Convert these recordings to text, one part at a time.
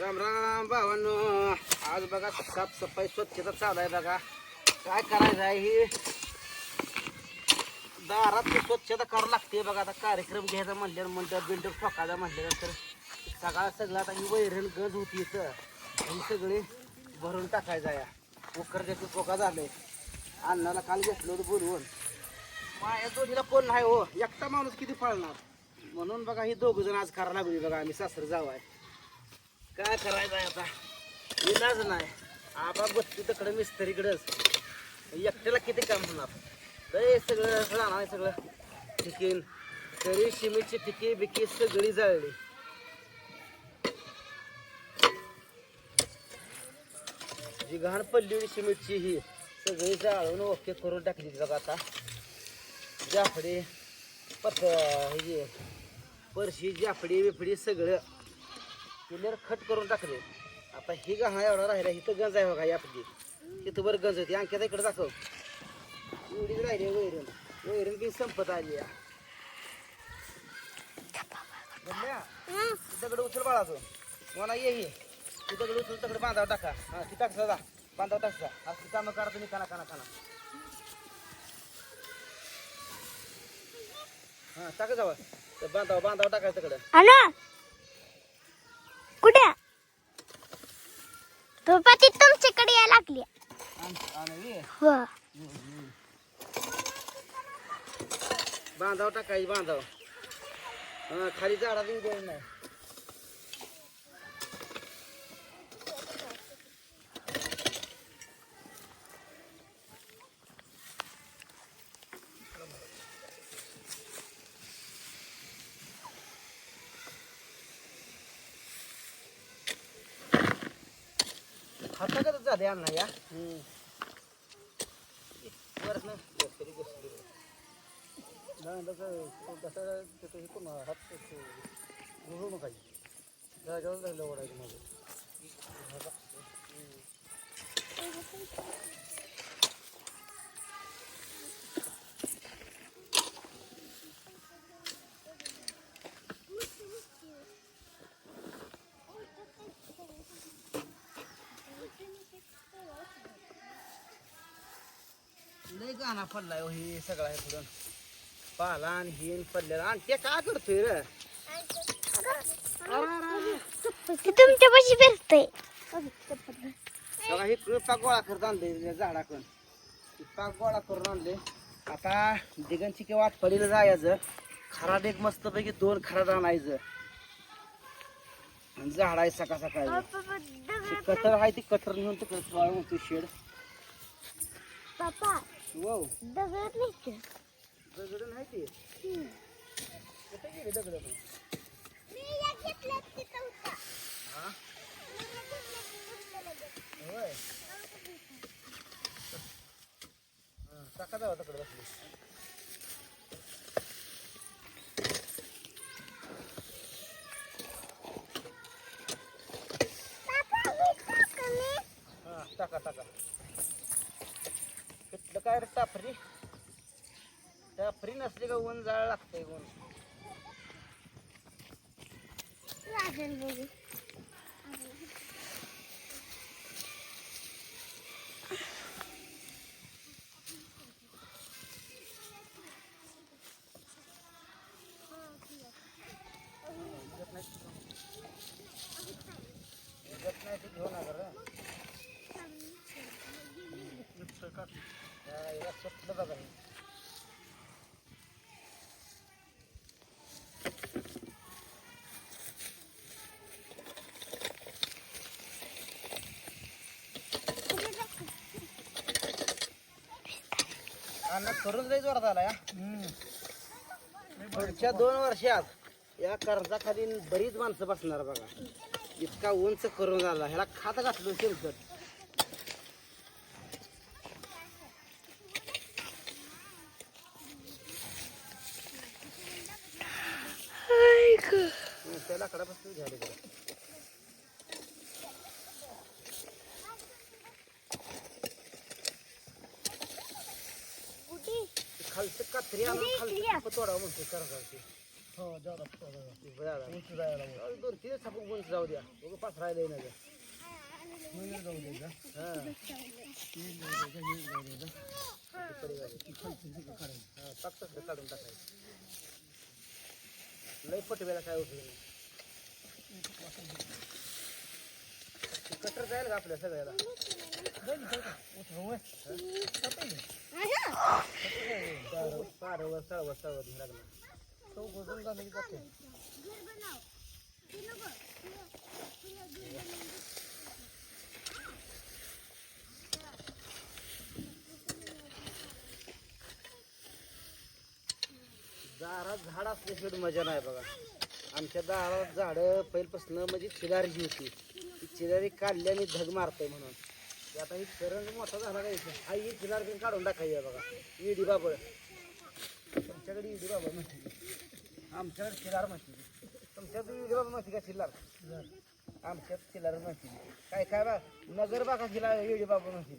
राम राम भावांनो आज बघा साफसफाई स्वच्छता चालू आहे बघा. काय करायचं आहे ही? दारात स्वच्छता करावं लागते बघा. आता कार्यक्रम घ्यायचा म्हणल्यानं म्हणतात बिंडर ठोकायचा म्हटल्यानंतर सगळा सगळं आता ही वैरण गज होती इथं. ही सगळी भरून टाकायचा या उकरच्या पोका झाले अण्णाला काल घेतलं होतं बोलवून. माझ्या जोडीला कोण नाही हो? एकटा माणूस किती पळणार? म्हणून बघा ही दोघ जण आज करायला लागली बघा. आम्ही सासर जाऊ आहे. काय करायचं आहे आता? इलाज नाही. आबा बसतो तिकडे मिस्त्रीकडेच. एकट्याला किती काम होणार? लय सगळं राहणार सगळं. ठिकीन. तरी शिमेची टिकी बिकी सगळी जळली. जी घाण पडली होती ही सगळी जाळून ओके करून टाकली बघा आता. जाफडी पत हे परशी जाफडी बिफडी सगळं. क्लिअर खट करून टाकले. आता ही गहा एवढा राहिला इथं गंज आहे बघा यापदी तिथं बरं गंज होती. अंक्यात इकडे दाखव. एवढीच राहिली वैरण. वैरण बी संपत आली या. दगड उचल बाळाचं. मला ये ही. दगड उचल दगड बांधावर टाका. हा ती टाकसा जा. बांधावर टाकसा असं कामं करा तुम्ही काना काना काना हा टाका जावा तर बांधावर बांधावर टाकायचं तिकडं. कुठे? पप्पा ती तुमच्याकडे यायला लागली. आणि- आणि ये. हो बांधावर टाकायची बांधावर खाली झाडा देऊ द्यायचं नाही. हाताकच झाले अण्णा या परत ना तरी बसली तसं हे कोण हात घुसू नका जागेवर झालं ओढायचं माझं लय गाणा पडलाय हो हे सगळा हे पुढं. पाला आणि हिन पडलेला. आणि ते काय करतोय रे? ती तुमच्या पाशी फिरतय. बघा हे पाक गोळा करत आणले झाडाकडून. पाक गोळा करून आणले आता दिगंची किंवा वाट पडीला जायचं. खरा डेक मस्त पैकी दोन खराड आणायचं. आणि झाडायचं सकाळ सकाळी. कटर आहे ती कटर नेऊन तिकडे वाळवून तू शेड. पप्पा वाव दगड नाही दगड नाही ते कुठे गेले दगड हा? होय. टाका जावा तिकडे बसली हा टाका टाका कुठलं काय रे टाफरी टाफरी नसली का ऊन जाळ लागतंय ऊन येत नाही येत नाही ते घेऊ नका रे मिक्सर काढ या, याला सुटलं बघा अण्णा जोरात आला या पुढच्या दोन वर्षात या कर्जाखाली बरीच माणसं बसणार बघा. इतका उंच करून झाला ह्याला खात घातलं शेलकट त्या लाकडापासून झाले बघा खालचं कात्री आणून खालचं म्हणते हो जाऊ दोन तीन छापून जाऊ द्या. बघू पाच राहिले नाही जाऊ द्या काढून टाकायचं. लय पटवेला काय होत कटर जाईल का आपल्या सगळ्याला? पारवर चळवत लागला तो चौघ झालं की जाते. दारात झाड असल्याशिवाय मजा नाही बघा. आमच्या दारात झाडं पहिल्यापासून म्हणजे चिलारी होती. ती चिलारी काढली आणि धग मारते म्हणून. आता ही करंज मोठा झाला का इथे? हा ही चिलार काढून टाकायची बघा. इडी बाबळ. तुमच्याकडे इडी बाबळ म्हणते आमच्याकडे चिलार म्हणते तुमच्याकडे इडी बाबा म्हणते का चिल्लार? आमच्यात चिल्लार म्हणते काय काय बा? नगर बागा चिला इडी बाबा म्हणते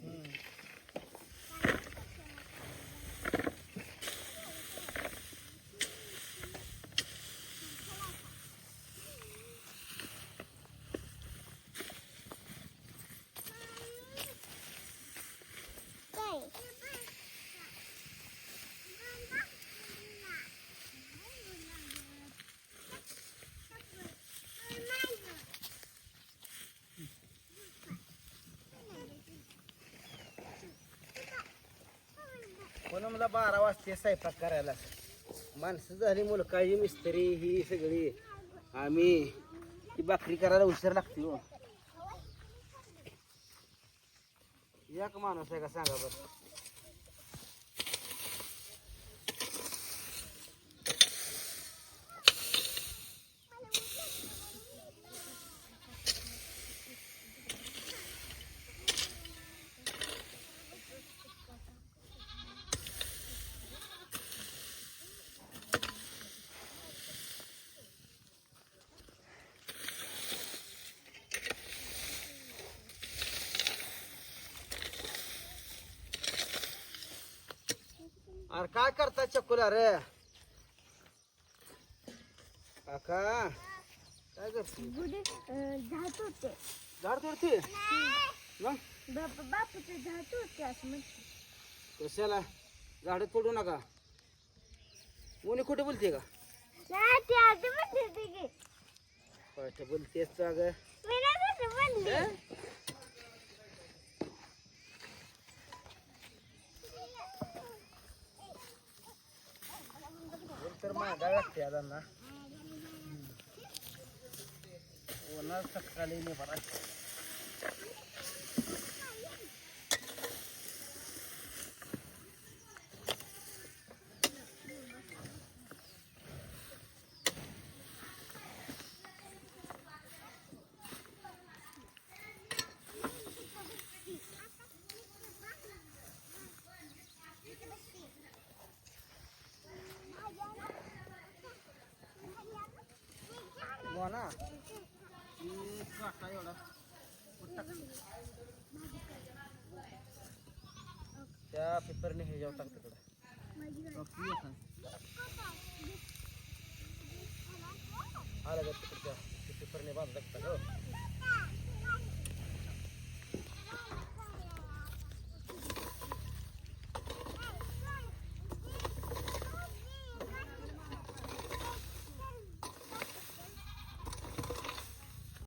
बारा वाजते स्वयंपाक करायला. माणसं झाली मुलकाची मिस्त्री ही सगळी. आम्ही ती भाकरी करायला उशीर लागते हो. एक माणूस आहे का सांगा बरं? अरे काय करता चकुला रे? काका काय करते गुढे झात होते झाड तोडते? मग? बाप बापूचे झात होते असं म्हणते. कशाला? झाड तोडू नका. कोणी कुठे बोलते का? नाही ते आधी म्हणते की. बोलतेस तू अगं मी नाही तसं म्हणले बोल तर महागाय लागते आता ना. ओणार सकाळी नाही बरा मोना ही काटा एवढा त्या पेपरने हे जाऊ टाक तिकडं. आला येतं. तिकडच्या पेपरने बांधलं टाकता हो